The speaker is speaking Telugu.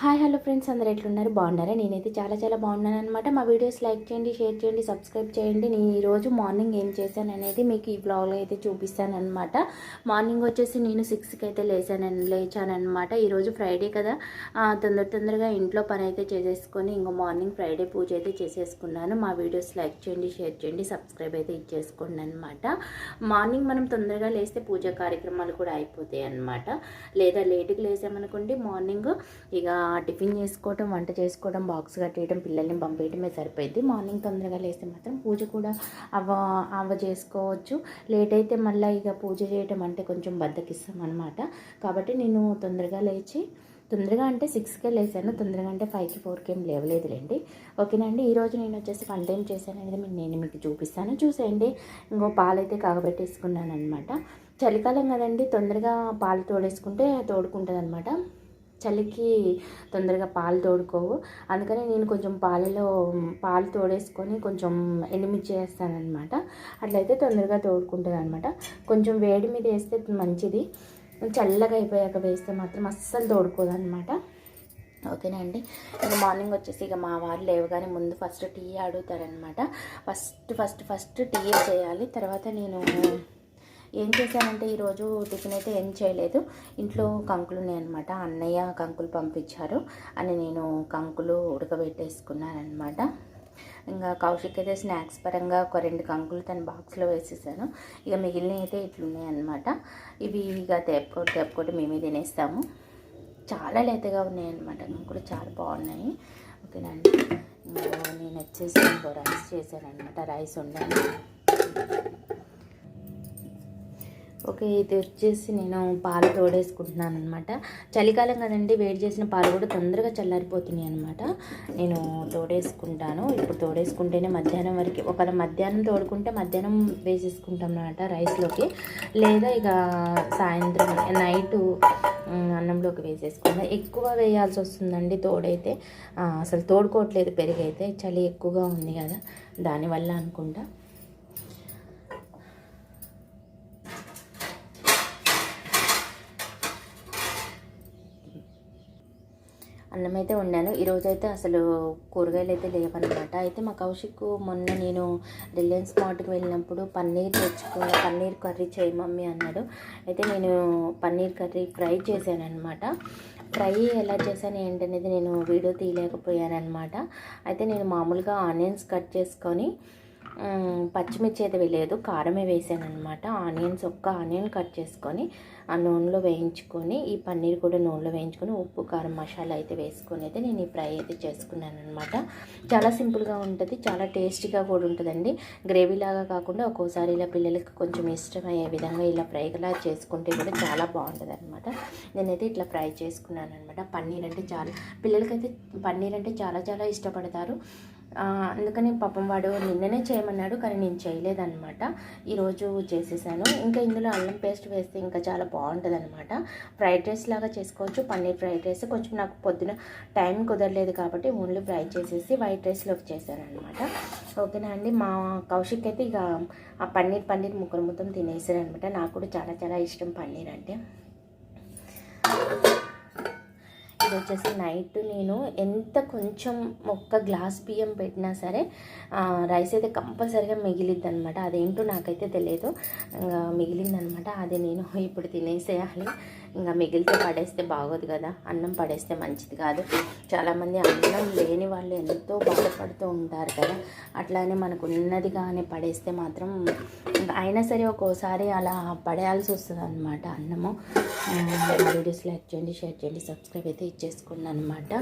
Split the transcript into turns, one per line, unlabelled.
హాయ్ హలో ఫ్రెండ్స్ అందరు ఎట్లున్నారు? బాగున్నారా? నేనైతే చాలా చాలా బాగున్నాను అనమాట మా వీడియోస్ లైక్ చేయండి షేర్ చేయండి సబ్స్క్రైబ్ చేయండి. నేను ఈరోజు మార్నింగ్ ఏం చేశాను అనేది మీకు ఈ బ్లాగ్లో అయితే చూపిస్తాను అనమాట మార్నింగ్ వచ్చేసి నేను సిక్స్కి అయితే లేచాను లేచాను అనమాట ఈరోజు ఫ్రైడే కదా. తొందర తొందరగా ఇంట్లో పని అయితే చేసేసుకొని ఇంకో మార్నింగ్ ఫ్రైడే పూజ అయితే చేసేసుకున్నాను. మా వీడియోస్ లైక్ చేయండి షేర్ చేయండి సబ్స్క్రైబ్ అయితే ఇచ్చేసుకోండి అనమాట మార్నింగ్ మనం తొందరగా లేస్తే పూజ కార్యక్రమాలు కూడా అయిపోతాయి అనమాట లేదా లేటుగా లేసామనుకోండి మార్నింగ్ ఇక టిఫిన్ చేసుకోవటం వంట చేసుకోవడం బాక్స్ కట్టేయడం పిల్లల్ని పంపేయడమే సరిపోయింది మార్నింగ్ తొందరగా లేస్తే మాత్రం పూజ కూడా అవ అవ చేసుకోవచ్చు. లేట్ అయితే మళ్ళీ ఇక పూజ చేయటం అంటే కొంచెం బద్దకిస్తాం అనమాట కాబట్టి నేను తొందరగా లేచి తొందరగా అంటే సిక్స్కే లేసాను. తొందరగా అంటే ఫైవ్కి ఫోర్కి ఏం లేవలేదులేండి ఓకేనండి ఈరోజు నేను వచ్చేసి వంట ఏం చేశాను అనేది నేను మీకు చూపిస్తాను. చూసేయండి. ఇంకో పాలైతే కాగబెట్టేసుకున్నాను అనమాట చలికాలం కదండి తొందరగా పాలు తోడేసుకుంటే తోడుకుంటుంది అనమాట చలికి తొందరగా పాలు తోడుకోవు. అందుకని నేను కొంచెం పాలలో పాలు తోడేసుకొని కొంచెం ఎండుమిర్చి వేస్తానమాట అట్లయితే తొందరగా తోడుకుంటుంది అనమాట కొంచెం వేడి మీద వేస్తే మంచిది. చల్లగా అయిపోయాక వేస్తే మాత్రం అస్సలు తోడుకోదు అనమాట ఓకేనా అండి? ఇక మార్నింగ్ వచ్చేసి ఇక మా వారు లేవగానే ముందు ఫస్ట్ టీ అడుగుతారనమాట ఫస్ట్ ఫస్ట్ ఫస్ట్ టీ చేయాలి. తర్వాత నేను ఏం చేశానంటే ఈరోజు టిఫిన్ అయితే ఏం చేయలేదు. ఇంట్లో కంకులు ఉన్నాయన్నమాట. అన్నయ్య కంకులు పంపించారు. అని నేను కంకులు ఉడకబెట్టేసుకున్నానమాట ఇంకా కౌశిక్ అయితే స్నాక్స్ పరంగా ఒక రెండు కంకులు తన బాక్స్లో వేసేసాను. ఇక మిగిలినవి అయితే ఇట్లున్నాయి అనమాట ఇవి ఇక తేపుకోటి తేపుకోటి మేమే తినేస్తాము. చాలా లేతగా ఉన్నాయి అనమాట కంకులు చాలా బాగున్నాయి. ఓకేనండి ఇంకా నేను వచ్చేసి ఇంకో రైస్ చేశాను అనమాట రైస్ ఉండాలి ఓకే ఇది వచ్చేసి నేను పాలు తోడేసుకుంటున్నాను అనమాట చలికాలం కదండి వేడి చేసిన పాలు కూడా తొందరగా చల్లారిపోతున్నాయి అనమాట నేను తోడేసుకుంటాను. ఇప్పుడు తోడేసుకుంటేనే మధ్యాహ్నం వరకు ఒకవేళ మధ్యాహ్నం తోడుకుంటే మధ్యాహ్నం వేసేసుకుంటాం అనమాట రైస్లోకి. లేదా ఇక సాయంత్రం నైట్ అన్నంలోకి వేసేసుకుంటాం. ఎక్కువ వేయాల్సి వస్తుందండి తోడైతే. అసలు తోడుకోవట్లేదు పెరిగైతే చలి ఎక్కువగా ఉంది కదా దానివల్ల అనుకుంటా. అన్నం అయితే వండాను. ఈరోజు అయితే అసలు కూరగాయలు అయితే లేవన్నమాట. అయితే మా కౌశిక్ మొన్న నేను రిలయన్స్ మార్ట్కి వెళ్ళినప్పుడు పన్నీర్ తెచ్చుకో పన్నీర్ కర్రీ చేయి మమ్మీ అన్నాడు. అయితే నేను పన్నీర్ కర్రీ ఫ్రై చేశాను అనమాట ఫ్రై ఎలా చేశాను ఏంటనేది నేను వీడియో తీయలేకపోయాను అనమాట అయితే నేను మామూలుగా ఆనియన్స్ కట్ చేసుకొని పచ్చిమిర్చి అయితే వేయలేదు కారమే వేసాను అనమాట ఆనియన్స్ ఒక్క ఆనియన్ కట్ చేసుకొని ఆ నూనెలో వేయించుకొని ఈ పన్నీర్ కూడా నూనెలో వేయించుకొని ఉప్పు కారం మసాలా అయితే వేసుకొని అయితే నేను ఈ ఫ్రై అయితే చేసుకున్నాను అనమాట చాలా సింపుల్గా ఉంటుంది చాలా టేస్టీగా కూడా ఉంటుందండి. గ్రేవీ లాగా కాకుండా ఒక్కోసారి ఇలా పిల్లలకి కొంచెం ఇష్టమయ్యే విధంగా ఇలా ఫ్రైలా చేసుకుంటే కూడా చాలా బాగుంటుంది అనమాట నేనైతే ఇట్లా ఫ్రై చేసుకున్నాను అనమాట పన్నీర్ అంటే చాలా పిల్లలకైతే పన్నీర్ అంటే చాలా చాలా ఇష్టపడతారు. అందుకని పాపం వాడు నిన్ననే చేయమన్నాడు కానీ నేను చేయలేదన్నమాట. ఈరోజు చేసేసాను. ఇంకా ఇందులో అల్లం పేస్ట్ వేస్తే ఇంకా చాలా బాగుంటుంది అనమాట ఫ్రైడ్ రైస్ లాగా చేసుకోవచ్చు పన్నీర్ ఫ్రైడ్ రైస్. కొంచెం నాకు పొద్దున టైం కుదరలేదు కాబట్టి ఓన్లీ ఫ్రై చేసేసి వైట్ రైస్లోకి చేశాను అనమాట ఓకేనా అండి? మా కౌశిక్ అయితే ఇక ఆ పన్నీర్ పన్నీర్ ముక్కలు మొత్తం తినేసారు అనమాట నాకు కూడా చాలా చాలా ఇష్టం పన్నీర్ అంటే. ఇది వచ్చేసి నైట్ నేను ఎంత కొంచెం ఒక్క గ్లాస్ బియ్యం పెట్టినా సరే రైస్ అయితే కంపల్సరీగా మిగిలిద్ది అనమాట అదేంటో నాకైతే తెలియదు. ఇంకా మిగిలిందనమాట అది నేను ఇప్పుడు తినేసేయాలి. ఇంకా మిగిలితే పడేస్తే బాగోదు కదా. అన్నం పడేస్తే మంచిది కాదు. చాలామంది అన్నం లేని వాళ్ళు ఎంత బాధపడుతూ ఉంటారు కదా. అట్లానే మనకు ఉన్నది కానీ పడేస్తే మాత్రం అయినా సరే ఒక్కోసారి అలా పడేయాల్సి వస్తుంది అనమాట అన్నము వీడియోస్ లైక్ చేయండి షేర్ చేయండి సబ్స్క్రైబ్ అయితే ఇచ్చేసుకున్నాను అనమాట